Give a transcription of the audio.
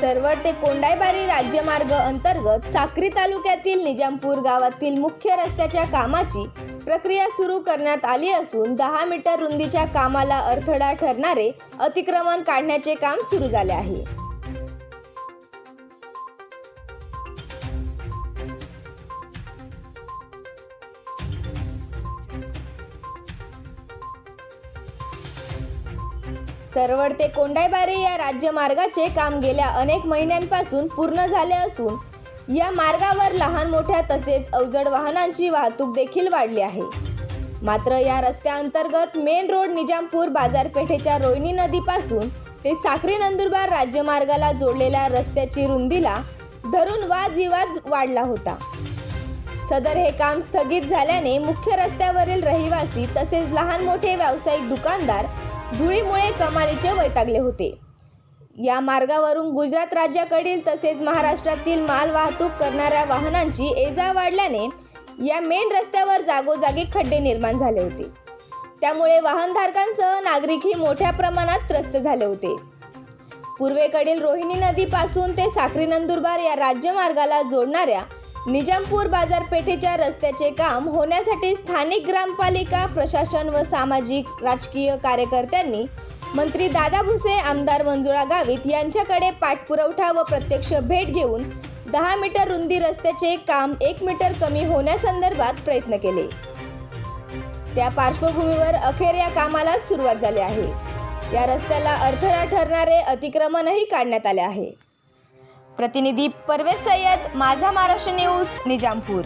सरवड ते कोंडाईबारी राज्यमार्ग अंतर्गत साक्री तालुक्यातील निजामपूर गावातील मुख्य रस्त्याच्या कामाची प्रक्रिया सुरू करण्यात आली असून दहा मीटर रुंदीच्या कामाला अडथळा ठरणारे अतिक्रमण काढण्याचे काम सुरू झाले आहे. सरवड ते कोंडाईबारी या राज्यमार्गाचे काम गेल्या अनेक महिन्यांपासून पूर्ण झाले असून या मार्गावर लहान मोठ्या तसेच अवजड वाहनांची वाहतूक देखील वाढली आहे. मात्र या रस्त्याअंतर्गत मेन रोड निजामपूर बाजारपेठेच्या रोहिणी नदीपासून ते साखरी नंदुरबार राज्यमार्गाला जोडलेल्या रस्त्याची रुंदीला धरून वादविवाद वाढला होता. सदर हे काम स्थगित झाल्याने मुख्य रस्त्यावरील रहिवासी तसेच लहान मोठे व्यावसायिक दुकानदार धुळीमुळे कमालीचे वैतागले होते. या मार्गावरून गुजरात राज्याकडील तसेच महाराष्ट्रातील माल वाहतूक करणाऱ्या वाहनांची एजा वाढल्याने या मेन रस्त्यावर जागोजागी खड्डे निर्माण झाले होते. त्यामुळे वाहनधारकांसह नागरिकही मोठ्या प्रमाणात त्रस्त झाले होते. पूर्वेकडील रोहिणी नदीपासून ते साखरी नंदुरबार या राज्यमार्गाला जोडणाऱ्या निजामपूर बाजारपेठेच्या रस्त्याचे काम होण्यासाठी स्थानिक ग्रामपालिका प्रशासन व सामाजिक राजकीय कार्यकर्त्यांनी मंत्री दादा भुसे आमदार मंजुळा गावित यांच्याकडे पाठपुरवठा व प्रत्यक्ष भेट घेऊन दहा मीटर रुंदी रस्त्याचे काम एक मीटर कमी होण्यासंदर्भात प्रयत्न केले. त्या पार्श्वभूमीवर अखेर या कामाला सुरुवात झाली आहे. या रस्त्याला अडथळा ठरणारे अतिक्रमणही काढण्यात आले आहे. प्रतिनिधी परवेज सय्यद माझा महाराष्ट्र न्यूज निजामपूर.